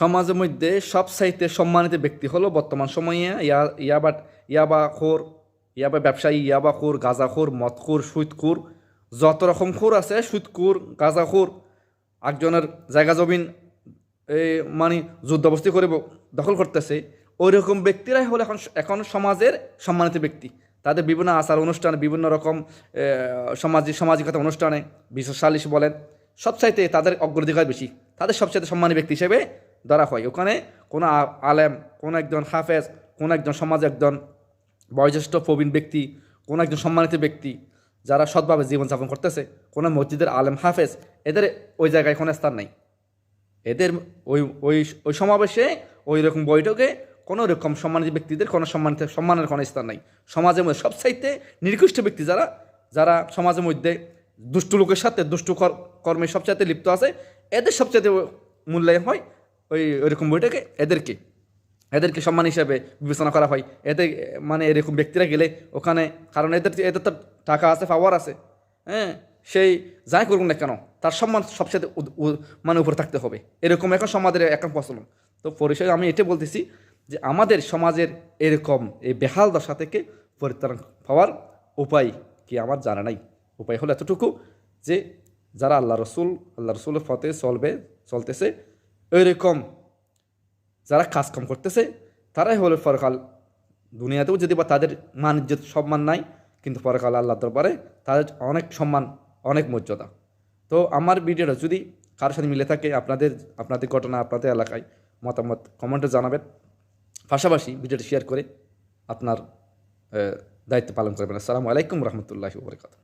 সমাজের মধ্যে সবচাইতে সম্মানিত ব্যক্তি হলো বর্তমান সময়ে ইয়া, ইয়াবা ইয়াবা খোর ইয়াবা ব্যবসায়ী ইয়াবা খোর গাঁজাখোর, মদখোর, সুদখোর, যত রকম খোর আছে, সুদখোর, গাঁজাখোর, একজনের জায়গা জমিন এই মানে যুদ্ধবস্তি করে দখল করতেছে ওই রকম ব্যক্তিরাই হলো এখন এখন সমাজের সম্মানিত ব্যক্তি। তাদের বিভিন্ন আচার অনুষ্ঠানে, বিভিন্ন রকম সামাজিক, সামাজিকতা অনুষ্ঠানে, বিশ্ব সালিশ বলেন, সবচাইতে তাদের অগ্রাধিকার বেশি। তাদের সবচাইতে সম্মানী ব্যক্তি হিসেবে ধরা হয়। ওখানে কোনো আলেম, কোনো একজন হাফেজ, কোনো একজন সমাজে একজন বয়োজ্যেষ্ঠ প্রবীণ ব্যক্তি, কোনো একজন সম্মানিত ব্যক্তি যারা সৎভাবে জীবনযাপন করতেছে, কোনো মসজিদের আলেম, হাফেজ, এদের ওই জায়গায় কোনো স্থান নেই। এদের ওই ওই ওই সমাবেশে ওই রকম বৈঠকে কোনো রকম সম্মানিত ব্যক্তিদের কোনো সম্মানিত, সম্মানের কোনো স্থান নাই। সমাজের মধ্যে সবচাইতে নির্দিষ্ট ব্যক্তি যারা যারা সমাজের মধ্যে দুষ্ট লোকের সাথে দুষ্ট কর- কর্মে সবচাইতে লিপ্ত আছে, এদের সবচাইতে মূল্যায়ন হয় ওই ওইরকম বইটাকে এদেরকে এদেরকে সম্মান হিসাবে বিবেচনা করা হয়। এদের মানে এরকম ব্যক্তিরা গেলে ওখানে, কারণ এদের এদের তো টাকা আছে পাওয়ার আছে হ্যাঁ? সেই যাই করুক না কেন, তার সম্মান সবচেয়ে মানে উপরে থাকতে হবে। এরকম এখন সমাজের এখন প্রচলন। তো পরিচয় আমি এটা বলতেছি যে আমাদের সমাজের এরকম এই বেহাল দশা থেকে পরিত্রাণ পাওয়ার উপায় কি আমার জানা নাই। উপায় হলো এতটুকু যে যারা আল্লাহ রসুল, আল্লাহ রসুলের ফতে চলবে, চলতেছে এরকম যারা কাজকাম করতেছে, তারাই হলো পরকাল দুনিয়াতেও যদি বা তাদের মান ইজ্জত, সম্মান নাই, কিন্তু পরকাল আল্লাহ দরবারে তাদের অনেক সম্মান, অনেক মর্যাদা। তো আমার ভিডিওটা যদি কারোর সাথে মিলে থাকে, আপনাদের আপনাদের ঘটনা, আপনাদের এলাকায় মতামত কমেন্টে জানাবেন। পাশাপাশি ভিডিওটি শেয়ার করে আপনার দায়িত্ব পালন করবেন। আসসালামু আলাইকুম রহমতুল্লাহি বরকাত